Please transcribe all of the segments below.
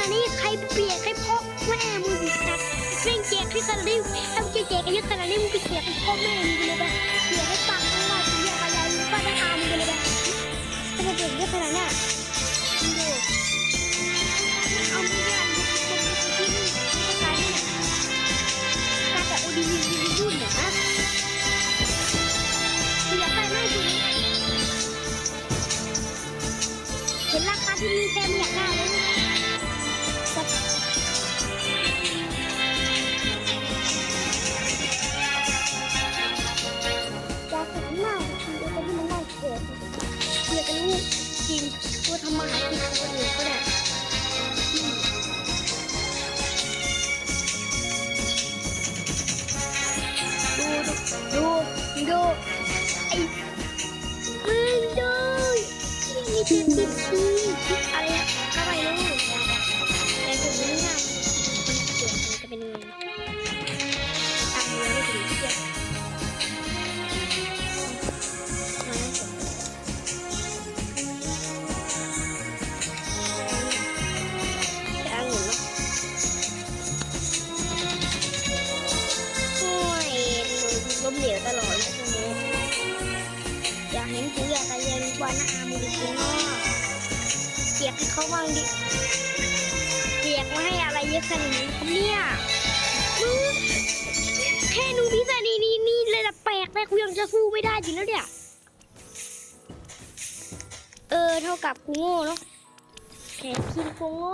นาดนี้ใครเปียกใครพ่อแม่มึงสัตว์แม่งแจกให้ขนาดนี้ถ้ามึงจะแจกกันเยอะขนาดนี้มึงไปเปียกให้พ่อแม่มึงไปเลยไปเปียกให้ปากมึงว่าเปียกอะไรมึงป้าหน้าอามึงไปเลยไปถ้าจะเปียกเยอะขนาดนี้ยมึงดูเอาไม่ได้มึงกินอะไรเนี่ยการแต่อดีดีดียุ่นเนี่ยนะเปียกไปไม่ถึงเห็นราคาที่มีแค่ไม่อยากได้เลยนะ กจริงตัวทำมาหากินของคนอื่นก็ได้ดูดูดูไอ้มึงดูนี่คือคิดคิดอะไรอะก็ไม่รู้แต่ถึงนี้อะมันเกิดมันจะเป็นยังไง ตานวันอามือจริงเนาะเปียกให้เขาบ้างดิเปียกมาให้อะไรเยอะขนาดนี้เนี่ยแค่ดูพิซซ่านี่นี่นี่เลยละแปลกเลยกูยังจะสู้ไม่ได้อยู่แล้วเนี่ยเออเท่ากับกูโง่เนาะแขกกินกูโง่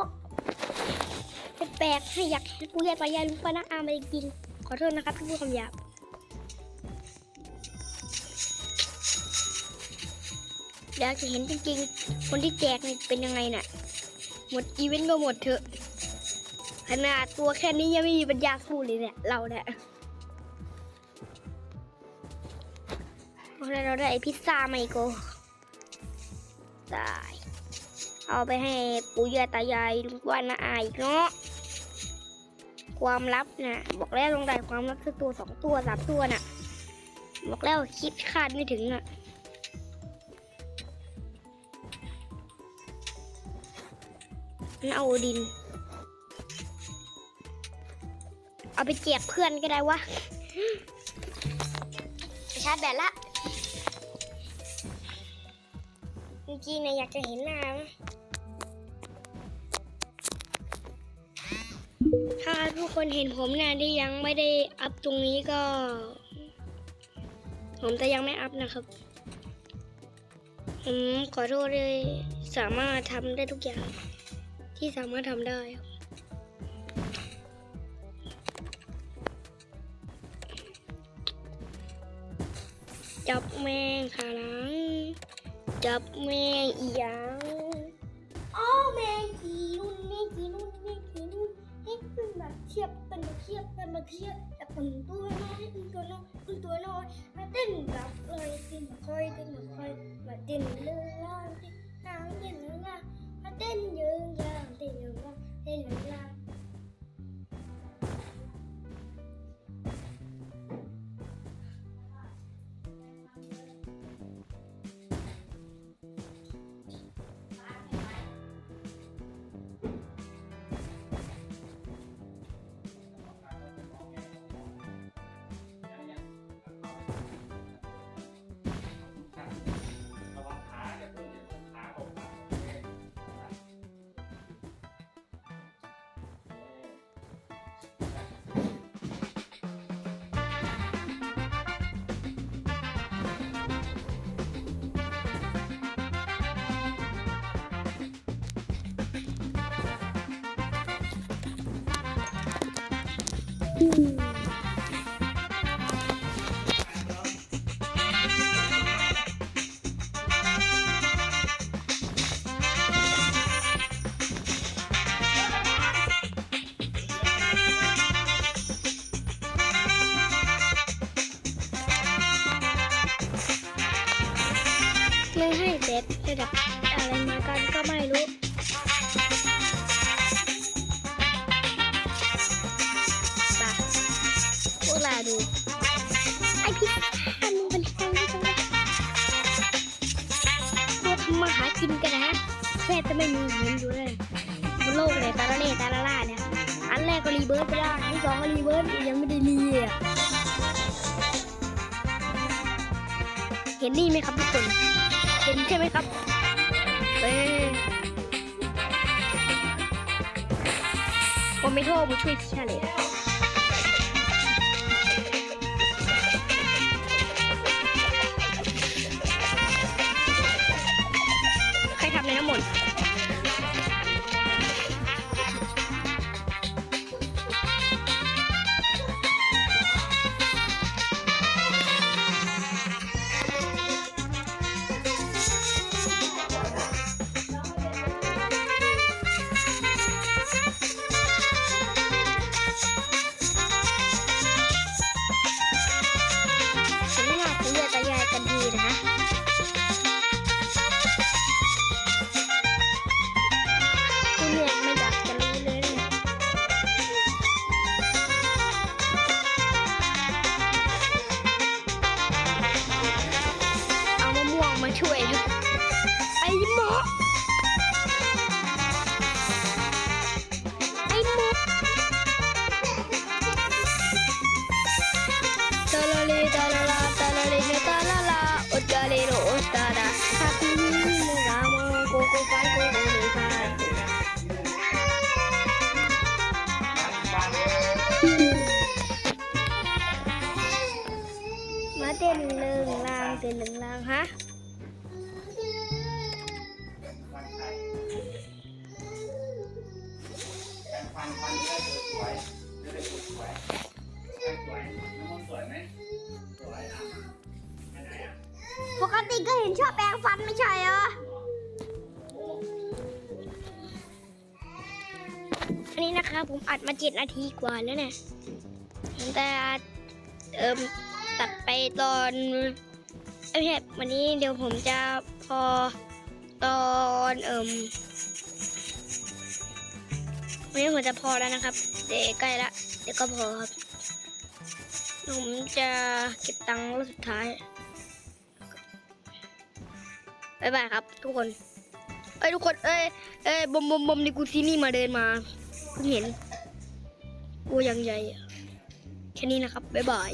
แปลกให้อยากให้กูอยากไปยายลุงปานะอามากินขอโทษนะครับที่พูดคำหยาบ อยากจะเห็นจริงๆ คนที่แจกนี่เป็นยังไงน่ะ หมดอีเวนต์ก็หมดเถอะ ขนาดตัวแค่นี้ยังไม่มีปัญญาสู้เลยเนี่ย เราเนี่ยเราะฉะนั้นเราได้พิซซ่ามาอีกโกได้เอาไปให้ปู่ย่าตายายลุงป้าน้าอาอีกเนาะ ความลับนะบอกแล้วลงได้ความลับสักตัวสองตัวสามตัวน่ะ บอกแล้วคิดคาดไม่ถึงอะ นั่นเอาดิน เอาไปแจกเพื่อนก็ได้วะไปชาร์จแบตละจริงๆนี่ยอยากจะเห็นหน้านะถ้าทุกคนเห็นผมนี่ยที่ยังไม่ได้อัพตรงนี้ก็ ผมจะยังไม่อัพนะครับผมขอโทษเลย สามารถทำได้ทุกอย่าง ที่สามารถทำได้จับแมงขาหลังจับแมงอีหยังอ๋อแมงกีนุ่นแมงกีนุ่นแมงกีนุ่นให้เป็นแบบเทียบเป็นแบบเทียบเป็นแบบเทียบแต่เป็นตัวน้อยเป็นตัวน้อยเป็นตัวน้อยมาเต้นกับเลยเต้นแบบคอยเต้นแบบคอยมาเต้นเรื่องล่างเต้นนางเต้นเรื่องล่างมาเต้นยืน ยางเต้นเรื่อ ไม่ให้เด็ดระดับ ทำมาหากินกันนะแค่จะไม่มีเงินอยู่เลยโดนโลกเลยตาละเล่ตาละล่าเนี่ย อันแรกก็รีเบิร์ตไปแล้วอันที่สองก็รีเบิร์ตยังไม่ได้รีอะเห็นนี่ไหมครับทุกคน เห็นใช่ไหมครับเอ้ผมไม่โทษบุช่วยชาเลยใครทำในน้ำมนต์ ช่วยด้วย ปกติก็เห็นชอบแปรงฟันไม่ใช่เหรอ อันนี้นะคะผมอัดมาเจ็ดนาทีกว่าแล้วเนี่ยผมจะเอิ่มตัดไปตอนเอ้ยวันนี้เดี๋ยวผมจะพอตอนเอิ่มวันนี้ผมจะพอแล้วนะครับ เดี๋ยวใกล้ละเดี๋ยวก็พอครับผมจะเก็บตังค์รอบสุดท้าย บ๊ายบายครับ ทุกคน เอ้ยทุกคน เอ้ยเอ้ยบอมบอมบอมนี่กูซีนี่มาเดินมาเพิ่งเห็นกูยังใหญ่อะแค่นี้นะครับ บ๊ายบาย